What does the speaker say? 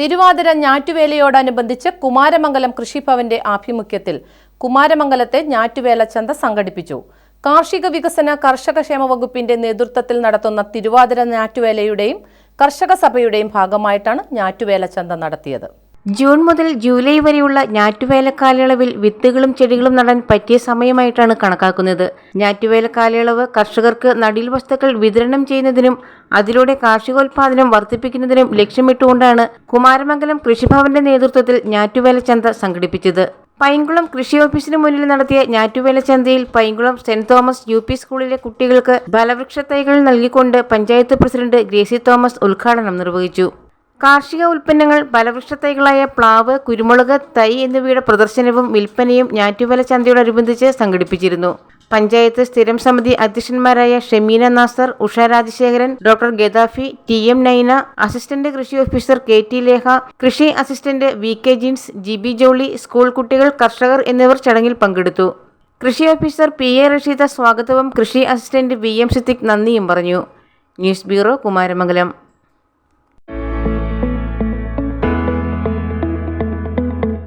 തിരുവാതിര ഞാറ്റുവേലയോടനുബന്ധിച്ച് കുമാരമംഗലം കൃഷിഭവന്റെ ആഭിമുഖ്യത്തിൽ കുമാരമംഗലത്തെ ഞാറ്റുവേല ചന്ത സംഘടിപ്പിച്ചു. കാർഷിക വികസന കർഷക ക്ഷേമ വകുപ്പിന്റെ നേതൃത്വത്തിൽ നടത്തുന്ന തിരുവാതിര ഞാറ്റുവേലയുടെയും കർഷക സഭയുടെയും ഭാഗമായിട്ടാണ് ഞാറ്റുവേല ചന്ത നടത്തിയത്. ജൂൺ മുതൽ ജൂലൈ വരെയുള്ള ഞാറ്റുവേല കാലയളവിൽ വിത്തുകളും ചെടികളും നടാൻ പറ്റിയ സമയമായിട്ടാണ് കണക്കാക്കുന്നത്. ഞാറ്റുവേല കാലയളവ് കർഷകർക്ക് നടീൽ വസ്തുക്കൾ വിതരണം ചെയ്യുന്നതിനും അതിലൂടെ കാർഷികോൽപാദനം വർദ്ധിപ്പിക്കുന്നതിനും ലക്ഷ്യമിട്ടുകൊണ്ടാണ് കുമാരമംഗലം കൃഷിഭവന്റെ നേതൃത്വത്തിൽ ഞാറ്റുവേല ചന്ത സംഘടിപ്പിച്ചത്. പൈങ്കുളം കൃഷി ഓഫീസിന് മുന്നിൽ നടത്തിയ ഞാറ്റുവേല ചന്തയിൽ Painkulam Saint Thomas U P സ്കൂളിലെ കുട്ടികൾക്ക് ഫലവൃക്ഷ തൈകൾ നൽകിക്കൊണ്ട് പഞ്ചായത്ത് പ്രസിഡന്റ് ഗ്രേസി തോമസ് ഉദ്ഘാടനം നിർവഹിച്ചു. കാർഷിക ഉൽപ്പന്നങ്ങൾ ഫലവൃക്ഷ പ്ലാവ് കുരുമുളക് തൈ എന്നിവയുടെ പ്രദർശനവും വിൽപ്പനയും ഞാറ്റുവേല ചന്തയോടനുബന്ധിച്ച് സംഘടിപ്പിച്ചിരുന്നു. പഞ്ചായത്ത് സ്ഥിരം സമിതി അധ്യക്ഷന്മാരായ Shemeena Nasar Usha Rajasekharan doctor Gaddafi T M Naina assistant കൃഷി ഓഫീസർ കെ ടി ലേഖ കൃഷി assistant V K Jins G B Jolly school കുട്ടികൾ കർഷകർ എന്നിവർ ചടങ്ങിൽ പങ്കെടുത്തു. കൃഷി ഓഫീസർ പി എ റഷീദ സ്വാഗതവും കൃഷി അസിസ്റ്റന്റ് വി എം സിദ്ദിഖ് നന്ദിയും പറഞ്ഞു. News bureau Kumaramangalam.